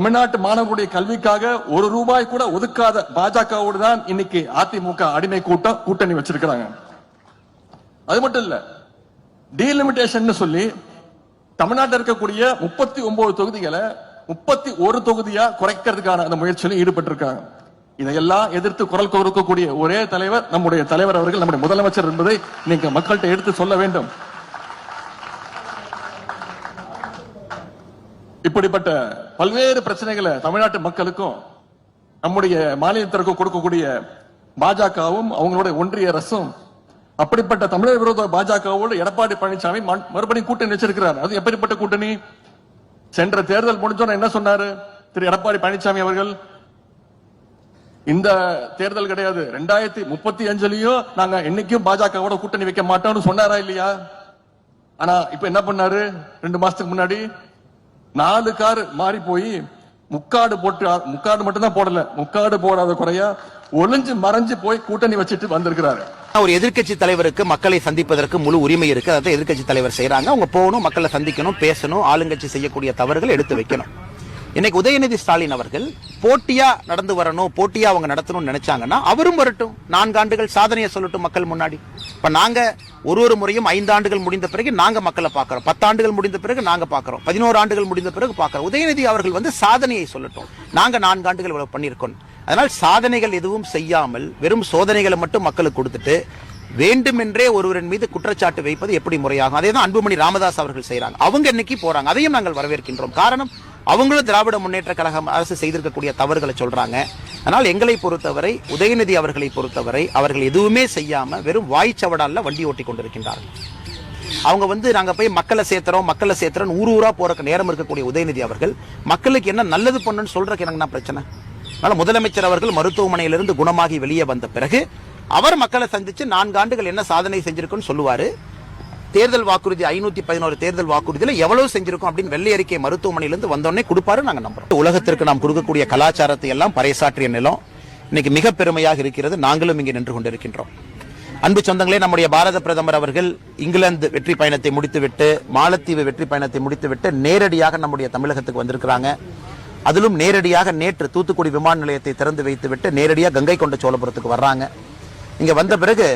தமிழ்நாட்டு மாணவர்களுடைய கல்விக்காக ஒரு ரூபாய் கூட ஒதுக்காத பாஜகவோடு தான் இன்னைக்கு அதிமுக அடிமை கூட்டம் கூட்டணி வச்சிருக்கிறாங்க. அது மட்டும் இல்ல டீலிமிட்டேஷன் சொல்லி தமிழ்நாட்டில் இருக்கக்கூடிய முப்பத்தி ஒன்பது தொகுதிகளை முப்பத்தி ஒரு தொகுதியா குறைக்கிறதுக்கான அந்த முயற்சியில ஈடுபட்டு இருக்காங்க இதையெல்லாம் எதிர்த்து குரல் கொடுக்கக்கூடிய ஒரே தலைவர் நம்முடைய தலைவர் அவர்கள் நம்முடைய முதலமைச்சர் என்பதை நீங்க மக்கள்கிட்ட எடுத்து சொல்ல வேண்டும். இப்படிப்பட்ட பல்வேறு பிரச்சனைகளை தமிழ்நாட்டு மக்களுக்கும் நம்முடைய மாநிலத்திற்கும் கொடுக்கக்கூடிய பாஜகவும் அவங்களுடைய ஒன்றிய அரசும் அப்படிப்பட்ட தமிழர் விரோத பாஜகவோடு எடப்பாடி பழனிசாமி மறுபடியும் கூட்டணி வச்சிருக்கிறார். அது எப்படிப்பட்ட கூட்டணி? சென்ற தேர்தல் முடிஞ்சோன்னு என்ன சொன்னாரு? திரு எடப்பாடி பழனிசாமி அவர்கள் இந்த தேர்தல் கிடையாது. ரெண்டாயிரத்தி முப்பத்தி அஞ்சுலயும் நாங்க என்னைக்கும் பாஜகவோட கூட்டணி வைக்க மாட்டோம்னு சொன்னாரா இல்லையா? ஆனா இப்ப என்ன பண்ணாரு? ரெண்டு மாசத்துக்கு முன்னாடி நாலு கார் மாறி போய் முக்காடு போட்டு முக்காடு மட்டும்தான் போடல. முக்காடு போடாத குறையா ஒளிஞ்சு மறைஞ்சு போய் கூட்டணி வச்சுட்டு வந்திருக்கிறாரு. ஒரு எதிர்க்கட்சி தலைவருக்கு மக்களை சந்திப்பதற்கு முழு உரிமை இருக்கு. அதை எதிர்க்கட்சி தலைவர் செய்யறாங்க அவங்க போகணும் மக்களை சந்திக்கணும் பேசணும் ஆளுங்கட்சி செய்யக்கூடிய தவறுகள் எடுத்து வைக்கணும். இன்னைக்கு உதயநிதி ஸ்டாலின் அவர்கள் போட்டியா நடந்து வரணும் போட்டியா அவங்க நடத்தணும்னு நினைச்சாங்கன்னா அவரும் வரட்டும். நான்கு ஆண்டுகள் சாதனையை சொல்லட்டும் மக்கள் முன்னாடி. இப்ப நாங்க ஒரு ஒரு முறையும் ஐந்து ஆண்டுகள் முடிந்த பிறகு நாங்க மக்களை பார்க்கிறோம். பத்தாண்டுகள் முடிந்த பிறகு நாங்க பார்க்கிறோம். பதினோரு ஆண்டுகள் முடிந்த பிறகு பார்க்கிறோம். உதயநிதி அவர்கள் வந்து சாதனையை சொல்லட்டும். நாங்க நான்கு ஆண்டுகள் இவ்வளவு பண்ணியிருக்கோம். அதனால் சாதனைகள் எதுவும் செய்யாமல் வெறும் சோதனைகளை மட்டும் மக்களுக்கு கொடுத்துட்டு வேண்டுமென்றே ஒருவரின் மீது குற்றச்சாட்டு வைப்பது எப்படி முறையாகும்? அதே தான் அன்புமணி ராமதாஸ் அவர்கள் செய்கிறாங்க அவங்க இன்னைக்கு போறாங்க? அதையும் நாங்கள் வரவேற்கின்றோம். காரணம் அவங்களும் திராவிட முன்னேற்ற கழகம் அரசு செய்திருக்கக்கூடிய தவறுகளை சொல்றாங்க. ஆனால் எங்களை பொறுத்தவரை உதயநிதி அவர்களை பொறுத்தவரை அவர்கள் எதுவுமே செய்யாம வெறும் வாய்ச்சவடால வண்டி ஓட்டி கொண்டிருக்கின்றார்கள். அவங்க வந்து நாங்கள் போய் மக்களை சேர்த்துறோம் மக்களை சேர்த்துறோம் ஊர் ஊராக போறக்கு நேரம் இருக்கக்கூடிய உதயநிதி அவர்கள் மக்களுக்கு என்ன நல்லது பண்ணுன்னு சொல்றதுக்கு எனக்கு பிரச்சனை? அதனால முதலமைச்சர் அவர்கள் மருத்துவமனையிலிருந்து குணமாகி வெளியே வந்த பிறகு அவர் மக்களை சந்திச்சு நான்கு ஆண்டுகள் என்ன சாதனை செஞ்சிருக்குன்னு சொல்லுவாரு. தேர்தல் வாக்குறுதி ஐநூத்தி பதினோரு தேர்தல் வாக்குறுதியில எவ்வளவு செஞ்சிருக்கும் அப்படின்னு வெள்ளை அறிக்கை மருத்துவமனையிலிருந்து வந்தோடனே கொடுப்பாரு நாங்க நம்புறோம். உலகத்திற்கு நாம் கொடுக்கக்கூடிய கலாச்சாரத்தை எல்லாம் பறைசாற்றிய நிலம் இன்னைக்கு மிக பெருமையாக இருக்கிறது. நாங்களும் இங்கே நின்று கொண்டிருக்கின்றோம். அன்பு சொந்தங்களே நம்முடைய பாரத பிரதமர் அவர்கள் இங்கிலாந்து வெற்றி பயணத்தை முடித்துவிட்டு மாலத்தீவு வெற்றி பயணத்தை முடித்துவிட்டு நேரடியாக நம்முடைய தமிழகத்துக்கு வந்திருக்கிறாங்க. அதிலும் நேரடியாக நேற்று தூத்துக்குடி விமான நிலையத்தை திறந்து வைத்துவிட்டு நேரடியாக கங்கை கொண்ட சோழபுரத்துக்கு வர்றாங்க. இங்கே வந்த பிறகு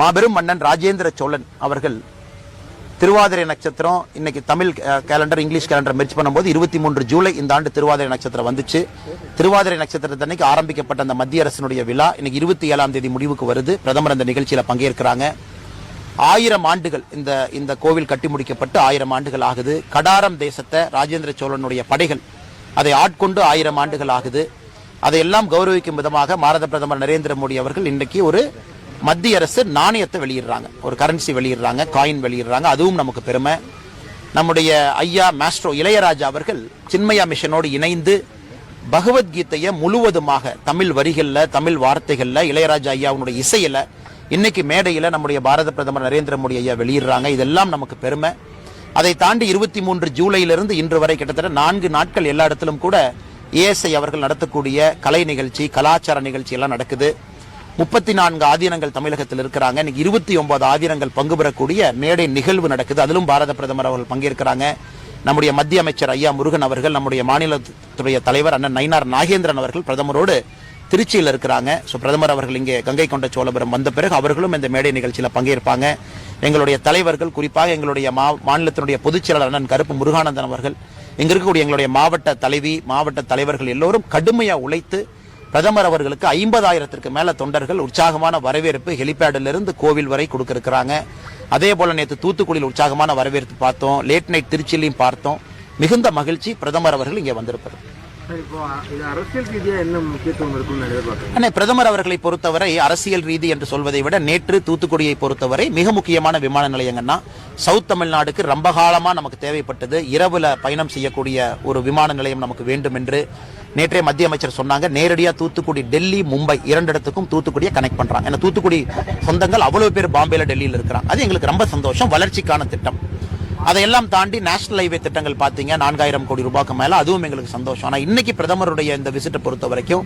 மாபெரும் மன்னன் ராஜேந்திர சோழன் அவர்கள் திருவாதிரை நட்சத்திரம் இன்னைக்கு Tamil calendar English calendar merge பண்ணும்போது இருபத்தி மூன்று ஜூலை இந்த ஆண்டு திருவாதிரை நட்சத்திரம் வந்துச்சு. திருவாதிரை நட்சத்திரத்தன்னைக்கு ஆரம்பிக்கப்பட்ட அந்த மத்திய அரசினுடைய விழா இன்னைக்கு இருபத்தி ஏழாம் தேதி முடிவுக்கு வருது. பிரதமர் அந்த நிகழ்ச்சியில் பங்கேற்கிறாங்க. ஆயிரம் ஆண்டுகள் இந்த இந்த கோவில் கட்டி முடிக்கப்பட்டு ஆயிரம் ஆண்டுகள் ஆகுது. கடாரம் தேசத்தை ராஜேந்திர சோழனுடைய படைகள் அதை ஆட்கொண்டு ஆயிரம் ஆண்டுகள் ஆகுது. அதையெல்லாம் கௌரவிக்கும் விதமாக பாரத பிரதமர் நரேந்திர மோடி அவர்கள் இன்றைக்கு ஒரு மத்திய அரசு நாணயத்தை வெளியிடுறாங்க. ஒரு கரன்சி வெளியிடுறாங்க காயின் வெளியிடுறாங்க. அதுவும் நமக்கு பெருமை. நம்முடைய ஐயா மாஸ்ட்ரோ இளையராஜா அவர்கள் சின்மயா மிஷனோடு இணைந்து பகவத்கீதையை முழுவதுமாக தமிழ் வரிகளில் தமிழ் வார்த்தைகளில் இளையராஜா ஐயாவுடைய இசையில இன்னைக்கு மேடையில் நம்முடைய பாரத பிரதமர் நரேந்திர மோடி ஐயா வெளியிடுறாங்க. இதெல்லாம் நமக்கு பெருமை. அதை தாண்டி இருபத்தி மூன்று ஜூலையிலிருந்து இன்று வரை கிட்டத்தட்ட நான்கு நாட்கள் எல்லா இடத்திலும் கூட ஏஎஸ்ஐ அவர்கள் நடத்தக்கூடிய கலை நிகழ்ச்சி கலாச்சார நிகழ்ச்சி எல்லாம் நடக்குது. முப்பத்தி நான்கு ஆதீனங்கள் தமிழகத்தில் இருக்கிறாங்க. இன்னைக்கு இருபத்தி ஒன்பது ஆதீனங்கள் பங்கு பெறக்கூடிய மேடை நிகழ்வு நடக்குது. அதிலும் பாரத பிரதமர் அவர்கள் பங்கேற்கிறாங்க. நம்முடைய மத்திய அமைச்சர் ஐயா முருகன் அவர்கள் நம்முடைய மாநிலத்துடைய தலைவர் அண்ணன் நயினார் நாகேந்திரன் அவர்கள் பிரதமரோடு திருச்சியில் இருக்கிறாங்க. ஸோ பிரதமர் அவர்கள் இங்கே கங்கை கொண்ட சோழபுரம் வந்த பிறகு அவர்களும் இந்த மேடை நிகழ்ச்சியில் பங்கேற்பாங்க. எங்களுடைய தலைவர்கள் குறிப்பாக எங்களுடைய மா மாநிலத்தினுடைய பொதுச் செயலாளர் அண்ணன் கருப்பு முருகானந்தன் அவர்கள் இங்கே இருக்கக்கூடிய எங்களுடைய மாவட்ட தலைவி மாவட்ட தலைவர்கள் எல்லோரும் கடுமையாக உழைத்து பிரதமர் அவர்களுக்கு ஐம்பதாயிரத்திற்கு மேல தொண்டர்கள் உற்சாகமான வரவேற்பு ஹெலிபேடிலிருந்து கோவில் வரை கொடுக்கிருக்கிறாங்க. அதே போல நேற்று தூத்துக்குடியில் உற்சாகமான வரவேற்பு பார்த்தோம். லேட் நைட் திருச்சியிலையும் பார்த்தோம். மிகுந்த மகிழ்ச்சி பிரதமர் அவர்கள் இங்கே வந்திருப்பது. இப்போ அரசியல் என்ன முக்கியத்துவம் அண்ணே பிரதமர் அவர்களை பொறுத்தவரை அரசியல் ரீதி என்று சொல்வதை விட நேற்று தூத்துக்குடியை பொறுத்தவரை மிக முக்கியமான விமான நிலையங்கன்னா சவுத் தமிழ்நாடுக்கு ரொம்ப காலமா நமக்கு தேவைப்பட்டது. இரவுல பயணம் செய்யக்கூடிய ஒரு விமான நிலையம் நமக்கு வேண்டும் என்று நேற்றே மத்திய அமைச்சர் சொன்னாங்க. நேரடியாக தூத்துக்குடி டெல்லி மும்பை இரண்டு இடத்துக்கும் தூத்துக்குடியை கனெக்ட் பண்றாங்க. ஏன்னா தூத்துக்குடி சொந்தங்கள் அவ்வளவு பேர் பாம்பேல டெல்லியில் இருக்கிறாங்க. அது எங்களுக்கு ரொம்ப சந்தோஷம் வளர்ச்சிக்கான திட்டம். அதையெல்லாம் தாண்டி நேஷனல் ஹைவே திட்டங்கள் பார்த்தீங்க நான்காயிரம் கோடி ரூபாய்க்கு மேலே. அதுவும் எங்களுக்கு சந்தோஷம். ஆனால் இன்னைக்கு பிரதமருடைய இந்த விசிட்டை பொறுத்த வரைக்கும்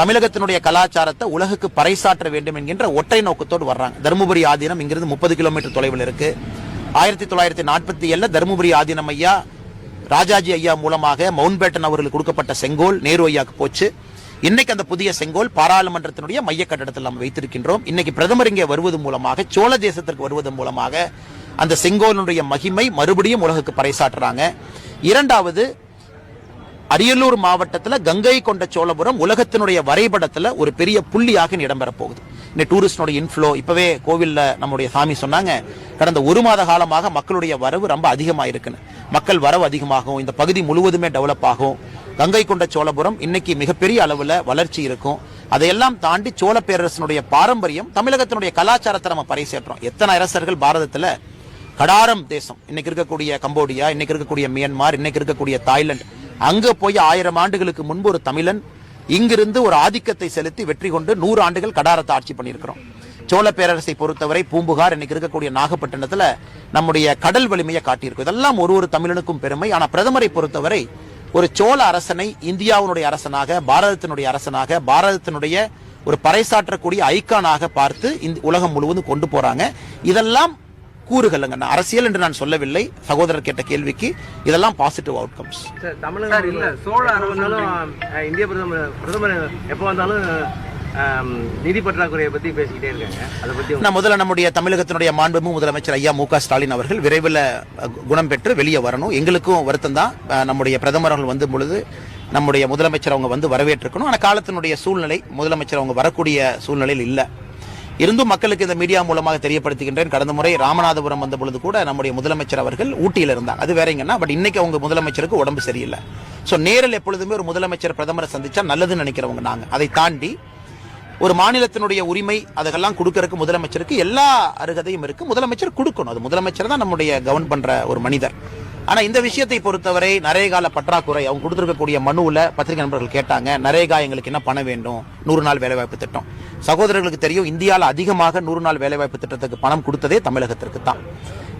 தமிழகத்தினுடைய கலாச்சாரத்தை உலகுக்கு பறைசாற்ற வேண்டும் என்கின்ற ஒற்றை நோக்கத்தோடு வர்றாங்க. தருமபுரி ஆதீனம் இங்கிருந்து முப்பது கிலோமீட்டர் தொலைவில் இருக்கு. ஆயிரத்தி தொள்ளாயிரத்தி நாற்பத்தி ஏழுல தருமபுரி ஆதீனம் ஐயா ராஜாஜி ஐயா மூலமாக மவுண்ட்பேட்டன் அவர்களுக்கு கொடுக்கப்பட்ட செங்கோல் நேரு ஐயாக்கு போச்சு. இன்னைக்கு அந்த புதிய செங்கோல் பாராளுமன்றத்தினுடைய மைய கட்டடத்தில் நாம் வைத்திருக்கின்றோம். இன்னைக்கு பிரதமர் இங்கே வருவது மூலமாக சோழ தேசத்திற்கு வருவதன் மூலமாக அந்த செங்கோலினுடைய மகிமை மறுபடியும் உலகுக்கு பறைசாற்றுறாங்க. இரண்டாவது அரியலூர் மாவட்டத்தில் கங்கை கொண்ட சோழபுரம் உலகத்தினுடைய வரைபடத்தில் ஒரு பெரிய புள்ளியாக இனி இடம்பெற போகுது இந்த டூரிஸ்டோட இன்ஃப்ளோ இப்பவே கோவில்ல நம்முடைய சாமி சொன்னாங்க கடந்த ஒரு மாத காலமாக மக்களுடைய வரவு ரொம்ப அதிகமாக இருக்குன்னு மக்கள் வரவு அதிகமாகும் இந்த பகுதி முழுவதுமே டெவலப் ஆகும். கங்கை கொண்ட சோழபுரம் இன்னைக்கு மிகப்பெரிய அளவில் வளர்ச்சி இருக்கும். அதையெல்லாம் தாண்டி சோழ பேரரசனுடைய பாரம்பரியம் தமிழகத்தினுடைய கலாச்சாரத்தை நம்ம பறைசேற்றோம். எத்தனை அரசர்கள் பாரதத்தில் கடாரம் தேசம். இன்னைக்கு இருக்கக்கூடிய கம்போடியா இன்னைக்கு இருக்கக்கூடிய மியன்மார் இன்னைக்கு இருக்கக்கூடிய தாய்லாந்து. அங்க போய் ஆயிரம் ஆண்டுகளுக்கு முன்பு ஒரு தமிழன் இங்கிருந்து ஒரு ஆதிக்கத்தை செலுத்தி வெற்றி கொண்டு நூறு ஆண்டுகள் கடாரத்தை ஆட்சி பண்ணியிருக்கிறோம். சோழ பேரரசை பொறுத்தவரை பூம்புகார் இன்னைக்கு இருக்கக்கூடிய நாகப்பட்டினத்துல நம்முடைய கடல் வலிமையை காட்டியிருக்கும். இதெல்லாம் ஒரு ஒரு தமிழனுக்கும் பெருமை. ஆனா பிரதமரை பொறுத்தவரை ஒரு சோழ அரசனை இந்தியாவினுடைய அரசனாக பாரதத்தினுடைய அரசனாக பாரதத்தினுடைய ஒரு பறைசாற்றக்கூடிய ஐக்கானாக பார்த்து இந்த உலகம் முழுவதும் கொண்டு போறாங்க. இதெல்லாம் கூறுகளுங்க நான் அரசியல் என்று நான் சொல்லவில்லை. சகோதரர் கேட்ட கேள்விக்கு இதெல்லாம் பாசிட்டிவ் இல்ல சோழ அரசாலும் அஹ், இந்திய பிரதமர் பிரதமர் எப்போ வந்தாலும் நிதி பற்றாக்குறையை பத்தி பேசிக்கிட்டே இருக்காங்க. அதை நான் முதல்ல நம்முடைய தமிழகத்தினுடைய மாண்புமிகு முதலமைச்சர் ஐயா மு க ஸ்டாலின் அவர்கள் விரைவில் குணம் பெற்று வெளியே வரணும். எங்களுக்கும் வருத்தம் தான். நம்முடைய பிரதமர் அவர்கள் வந்து பொழுது நம்முடைய முதலமைச்சர் அவங்க வந்து வரவேற்றிருக்கணும். ஆனால் காலத்தினுடைய சூழ்நிலை முதலமைச்சர் அவங்க வரக்கூடிய சூழ்நிலையில் இல்லை. இருந்தும் மக்களுக்கு இந்த மீடியா மூலமாக தெரியப்படுத்துகின்றேன். கடந்த முறை ராமநாதபுரம் வந்த பொழுது கூட நம்முடைய முதலமைச்சர் அவர்கள் ஊட்டியில் இருந்தாங்க. அது வேறங்கன்னா பட் இன்னைக்கு அவங்க முதலமைச்சருக்கு உடம்பு சரியில்லை. ஸோ நேரில் எப்பொழுதுமே ஒரு முதலமைச்சர் பிரதமரை சந்திச்சா நல்லதுன்னு நினைக்கிறவங்க நாங்க. அதை தாண்டி ஒரு மாநிலத்தினுடைய உரிமை அதெல்லாம் கொடுக்கறதுக்கு முதலமைச்சருக்கு எல்லா அருகதையும் இருக்கு. முதலமைச்சர் கொடுக்கணும். அது முதலமைச்சர் தான் நம்முடைய கவர்ன் பண்ற ஒரு மனிதர். ஆனா இந்த விஷயத்தை பொறுத்தவரை நரேகால பற்றாக்குறை அவங்க கொடுத்திருக்கக்கூடிய மனுவில் பத்திரிகை நண்பர்கள் கேட்டாங்க நரேகா எங்களுக்கு என்ன பணம் வேண்டும்? நூறு நாள் வேலைவாய்ப்பு திட்டம். சகோதரர்களுக்கு தெரியும் இந்தியாவில் அதிகமாக நூறு நாள் வேலைவாய்ப்பு திட்டத்துக்கு பணம் கொடுத்ததே தமிழகத்திற்கு தான்.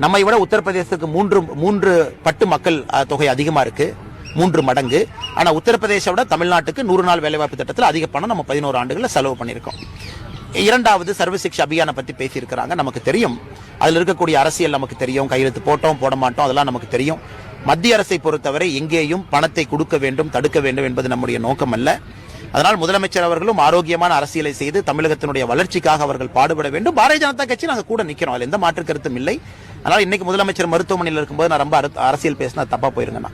நம்மை விட உத்தரப்பிரதேசத்துக்கு மூன்று மூன்று பட்டு மக்கள் தொகை அதிகமாக இருக்கு. மூன்று மடங்கு. ஆனால் உத்தரப்பிரதேச விட தமிழ்நாட்டுக்கு நூறு நாள் வேலைவாய்ப்பு திட்டத்தில் அதிக பணம் நம்ம பதினோரு ஆண்டுகளில் செலவு பண்ணியிருக்கோம். இரண்டாவது சர்வசிக்ஷ அபியானை பத்தி பேசியிருக்கிறாங்க. நமக்கு தெரியும். அதில் இருக்கக்கூடிய அரசியல் நமக்கு தெரியும். கையெழுத்து போட்டோம் போட மாட்டோம். அதெல்லாம் நமக்கு தெரியும். மத்திய அரசை பொறுத்தவரை எங்கேயும் பணத்தை கொடுக்க வேண்டும் தடுக்க வேண்டும் என்பது நம்முடைய நோக்கம் அல்ல அதனால் முதலமைச்சர் அவர்களும் ஆரோக்கியமான அரசியலை செய்து தமிழகத்தினுடைய வளர்ச்சிக்காக அவர்கள் பாடுபட வேண்டும். பாரதிய ஜனதா கட்சி நாங்கள் கூட நிக்கிறோம். அதில் எந்த மாற்று கருத்தும் இல்லை. அதனால் இன்னைக்கு முதலமைச்சர் மருத்துவமனையில் இருக்கும்போது நான் ரொம்ப அரசியல் பேசினா தப்பா போயிருங்கண்ணா.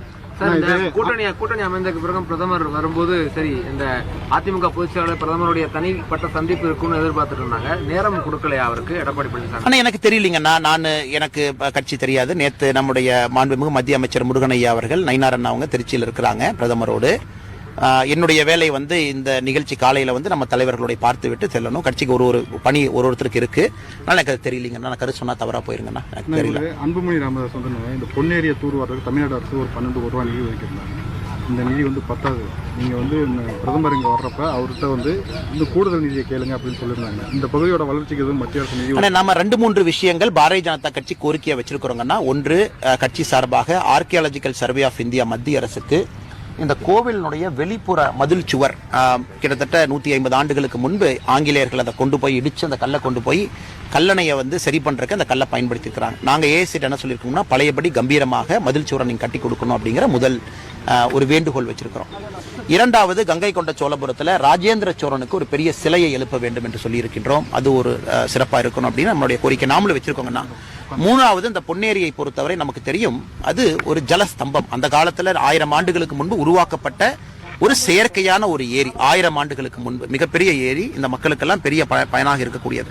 கூட்டணி கூட்டணி அமைந்ததுக்கு பிறகு பிரதமர் வரும்போது சரி இந்த அதிமுக பொதுச் செயலாளர் பிரதமருடைய தனிப்பட்ட சந்திப்பு இருக்கும்னு எதிர்பார்த்துட்டு இருந்தாங்க. நேரம் கொடுக்கலையா அவருக்கு? எடப்பாடி பழனிசாமி. ஆனா எனக்கு தெரியலீங்கண்ணா. நான் எனக்கு கட்சி தெரியாது. நேத்து நம்முடைய மாண்புமிகு மத்திய அமைச்சர் முருகன் ஐயா அவர்கள் நயினார் அண்ணா அவங்க திருச்சியில் இருக்கிறாங்க பிரதமரோடு. என்னுடைய வேலை வந்து இந்த நிகழ்ச்சி காலையில வந்து நம்ம தலைவர்களுடைய பார்த்து விட்டு செல்லணும். கட்சிக்கு ஒரு ஒரு பணி ஒரு ஒருத்தருக்கு இருக்கு. அதனால எனக்கு அது தெரியலீங்கண்ணா. நான் கருத்து சொன்னா தவறா போயிருங்கண்ணா. எனக்கு தெரியல. அன்புமணி ராமதாஸ் வந்து இந்த பொன்னேரியை தூர்வாரத்துக்கு தமிழ்நாடு அரசு ஒரு பன்னெண்டு கோடி ரூபாய் நிதி ஒதுக்கியிருந்தாங்க. இந்த நிதி வந்து பத்தாது. நீங்க வந்து பிரதமர் இங்க வர்றப்ப அவர்கிட்ட வந்து இந்த கூடுதல் நிதியை கேளுங்க அப்படின்னு சொல்லியிருந்தாங்க. இந்த பகுதியோட வளர்ச்சிக்கு எதுவும் மத்திய அரசு நிதி ஆனா நாம ரெண்டு மூன்று விஷயங்கள் பாரதிய ஜனதா கட்சி கோரிக்கையை வச்சிருக்கிறோங்கன்னா ஒன்று கட்சி சார்பாக ஆர்கியாலஜிக்கல் சர்வே ஆஃப் இந்தியா மத்திய அரசுக்கு இந்த கோவிலினுடைய வெளிப்புற மதில் சுவர் கிட்டத்தட்ட நூத்தி ஐம்பது ஆண்டுகளுக்கு முன்பு ஆங்கிலேயர்கள் அதை கொண்டு போய் இடித்து அந்த கல்லை கொண்டு போய் கல்லணையை வந்து சரி பண்றதுக்கு அந்த கல்லை பயன்படுத்தியிருக்கிறாங்க. நாங்கள் ஏசிட்டு என்ன சொல்லியிருக்கோம்னா பழையபடி கம்பீரமாக மதில் சுவரை நீங்க கட்டி கொடுக்கணும் அப்படிங்கிற முதல் ஒரு வேண்டுகோள் வச்சிருக்கிறோம். இரண்டாவது கங்கை கொண்ட சோழபுரத்தில் ராஜேந்திர சோழனுக்கு ஒரு பெரிய சிலையை எழுப்ப வேண்டும் என்று சொல்லியிருக்கின்றோம். அது ஒரு சிறப்பாக இருக்கணும் அப்படின்னு நம்மளுடைய கோரிக்கை நாமளும் வச்சிருக்கோங்கண்ணா. மூணாவது இந்த பொன்னேரியை பொறுத்தவரை நமக்கு தெரியும் அது ஒரு ஜலஸ்தம்பம். அந்த காலத்தில் ஆயிரம் ஆண்டுகளுக்கு முன்பு உருவாக்கப்பட்ட ஒரு செயற்கையான ஒரு ஏரி ஆயிரம் ஆண்டுகளுக்கு முன்பு. மிகப்பெரிய ஏரி இந்த மக்களுக்கெல்லாம் பெரிய ப- பயனாக இருக்கக்கூடியது.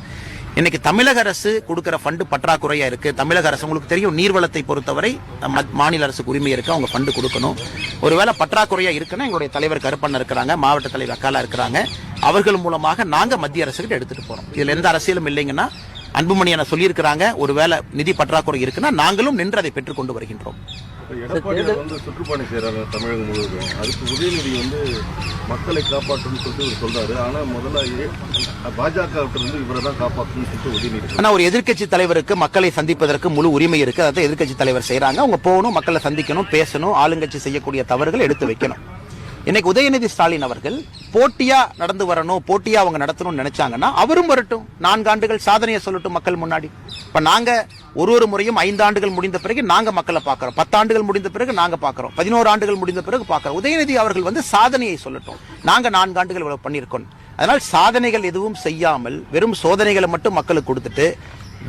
இன்னைக்கு தமிழக அரசு கொடுக்கிற ஃபண்டு பற்றாக்குறையா இருக்கு. தமிழக அரசு உங்களுக்கு தெரியும் நீர்வளத்தை பொறுத்தவரை நம்ம மாநில அரசுக்கு உரிமை இருக்கு அவங்க ஃபண்டு கொடுக்கணும். ஒருவேளை பற்றாக்குறையா இருக்குன்னா எங்களுடைய தலைவர் கருப்பண்ண இருக்கிறாங்க மாவட்ட தலைவர் அக்காலா இருக்கிறாங்க. அவர்கள் மூலமாக நாங்க மத்திய அரசுகிட்ட எடுத்துட்டு போறோம். இதுல எந்த அரசியலும் இல்லைங்கன்னா அன்புமணி என சொல்லியிருக்கிறாங்க. ஒருவேளை நிதி பற்றாக்குறை இருக்குன்னா நாங்களும் நின்று அதை பெற்றுக்கொண்டு வருகின்றோம். எடப்பாடியார் வந்து சுற்றுப்பயணம் செய்யறாரு தமிழகம் முழுவதும். அதுக்கு உதயநிதி வந்து மக்களை காப்பாற்றணும்னு சொல்லிட்டு இவர் சொல்றாரு. ஆனா முதல்ல பாஜக இவரை தான் காப்பாற்றணும்னு சொல்லிட்டு உதயநிதி. ஆனா ஒரு எதிர்க்கட்சி தலைவருக்கு மக்களை சந்திப்பதற்கு முழு உரிமை இருக்கு. அதை எதிர்க்கட்சி தலைவர் செய்றாங்க. அவங்க போகணும் மக்களை சந்திக்கணும் பேசணும் ஆளுங்கட்சி செய்யக்கூடிய தவறுகள் எடுத்து வைக்கணும். இன்னைக்கு உதயநிதி ஸ்டாலின் அவர்கள் போட்டியா நடந்து வரணும் போட்டியா அவங்க நடத்தணும்னு நினைச்சாங்கன்னா அவரும் வரட்டும். நான்கு ஆண்டுகள் சாதனையை சொல்லட்டும் மக்கள் முன்னாடி. இப்ப நாங்க ஒரு ஒரு முறையும் ஐந்து ஆண்டுகள் முடிந்த பிறகு நாங்க மக்களை பார்க்கிறோம். பத்தாண்டுகள் முடிந்த பிறகு நாங்க பார்க்கிறோம். பதினோரு ஆண்டுகள் முடிந்த பிறகு பார்க்கிறோம். உதயநிதி அவர்கள் வந்து சாதனையை சொல்லட்டும். நாங்க நான்கு ஆண்டுகள் இவ்வளவு பண்ணியிருக்கோம். அதனால் சாதனைகள் எதுவும் செய்யாமல் வெறும் சோதனைகளை மட்டும் மக்களுக்கு கொடுத்துட்டு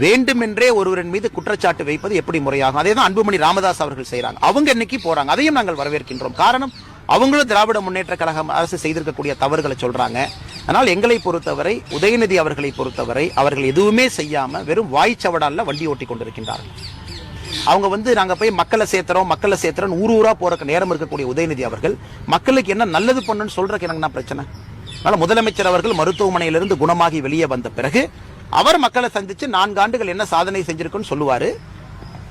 வேண்டுமென்றே ஒருவரின் மீது குற்றச்சாட்டு வைப்பது எப்படி முறையாகும்? அதே தான் அன்புமணி ராமதாஸ் அவர்கள் செய்கிறாங்க அவங்க இன்னைக்கு போறாங்க. அதையும் நாங்கள் வரவேற்கின்றோம். காரணம் அவங்களும் திராவிட முன்னேற்ற கழகம் அரசு செய்திருக்கக்கூடிய தவறுகளை சொல்றாங்க. அதனால் எங்களை பொறுத்தவரை உதயநிதி அவர்களை பொறுத்தவரை அவர்கள் எதுவுமே செய்யாம வெறும் வாய்ச்சவடால வண்டி ஓட்டி கொண்டிருக்கின்றார்கள். அவங்க வந்து நாங்க போய் மக்களை சேர்த்துறோம் மக்களை சேர்த்துறோம் ஊர் ஊரா போறக்கு நேரம் இருக்கக்கூடிய உதயநிதி அவர்கள் மக்களுக்கு என்ன நல்லது பண்ணுன்னு சொல்றதுக்கு எனக்கு பிரச்சனை? அதனால முதலமைச்சர் அவர்கள் மருத்துவமனையிலிருந்து குணமாகி வெளியே வந்த பிறகு அவர் மக்களை சந்திச்சு நான்கு ஆண்டுகள் என்ன சாதனை செஞ்சிருக்குன்னு சொல்லுவாரு.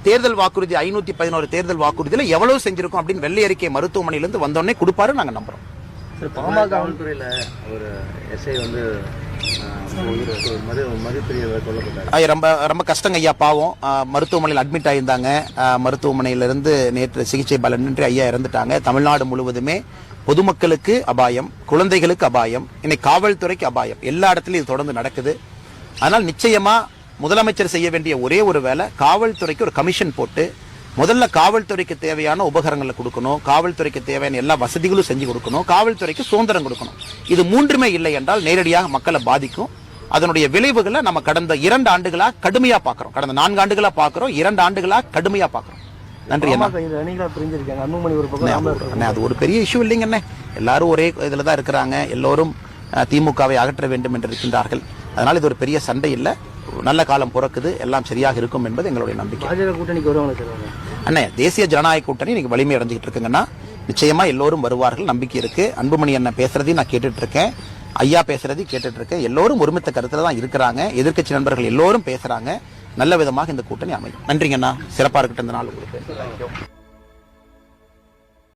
தேர்தல் வாக்குறுதி ஐநூத்தி பதினோரு தேர்தல் வாக்குறுதியில எவ்வளவு செஞ்சிருக்கோம் அப்படின்னு வெள்ளை அறிக்கை மருத்துவமனையிலிருந்து வந்தோடனே கொடுப்பாரு நாங்க நம்புறோம். பாமக காவல்துறையில ஒரு எஸ்ஐ வந்து ரொம்ப ரொம்ப கஷ்டங்க ஐயா பாவம். மருத்துவமனையில் அட்மிட் ஆயிருந்தாங்க. மருத்துவமனையிலிருந்து நேற்று சிகிச்சை பலனின்றி ஐயா இறந்துட்டாங்க. தமிழ்நாடு முழுவதுமே பொதுமக்களுக்கு அபாயம் குழந்தைகளுக்கு அபாயம் இன்னைக்கு காவல்துறைக்கு அபாயம். எல்லா இடத்துலயும் இது தொடர்ந்து நடக்குது. அதனால் நிச்சயமா முதலமைச்சர் செய்ய வேண்டிய ஒரே ஒரு வேலை காவல்துறைக்கு ஒரு கமிஷன் போட்டு முதல்ல காவல்துறைக்கு தேவையான உபகரணங்களை கொடுக்கணும் காவல்துறைக்கு தேவையான எல்லா வசதிகளும் செஞ்சு கொடுக்கணும் காவல்துறைக்கு சுதந்திரம் கொடுக்கணும். இது மூன்றுமே இல்லை என்றால் நேரடியாக மக்களை பாதிக்கும். அதனுடைய விளைவுகளை நம்ம கடந்த இரண்டு ஆண்டுகளா கடுமையா பார்க்கிறோம். கடந்த நான்கு ஆண்டுகளா பார்க்கிறோம் இரண்டு ஆண்டுகளா கடுமையா பார்க்கிறோம். நன்றி அண்ணா. அது- ஒரு பெரிய இஷ்யூ இல்லைங்க அண்ணே. எல்லாரும் ஒரே இதுல தான் இருக்கிறாங்க. எல்லோரும் திமுகவை அகற்ற வேண்டும் என்று இருக்கின்றார்கள். அதனால இது ஒரு பெரிய சண்டை இல்லை. நல்ல காலம் பிறக்குது எல்லாம் சரியாக இருக்கும் என்பது எங்களுடைய நம்பிக்கை. கூட்டணிக்கு வருவாங்க அண்ணே தேசிய ஜனநாயக கூட்டணி இன்னைக்கு வலிமை அடைஞ்சிட்டு இருக்குங்கன்னா நிச்சயமா எல்லோரும் வருவார்கள் நம்பிக்கை இருக்கு. அன்புமணி அண்ணன் பேசுறதையும் நான் கேட்டுட்டு இருக்கேன். ஐயா பேசுறதையும் கேட்டுட்டு இருக்கேன். எல்லோரும் ஒருமித்த கருத்துல தான் இருக்கிறாங்க. எதிர்க்கட்சி நண்பர்கள் எல்லோரும் பேசுறாங்க. நல்ல விதமாக இந்த கூட்டணி அமையும். நன்றிங்கண்ணா. சிறப்பா இருக்கட்டும் இந்த நாள் உங்களுக்கு.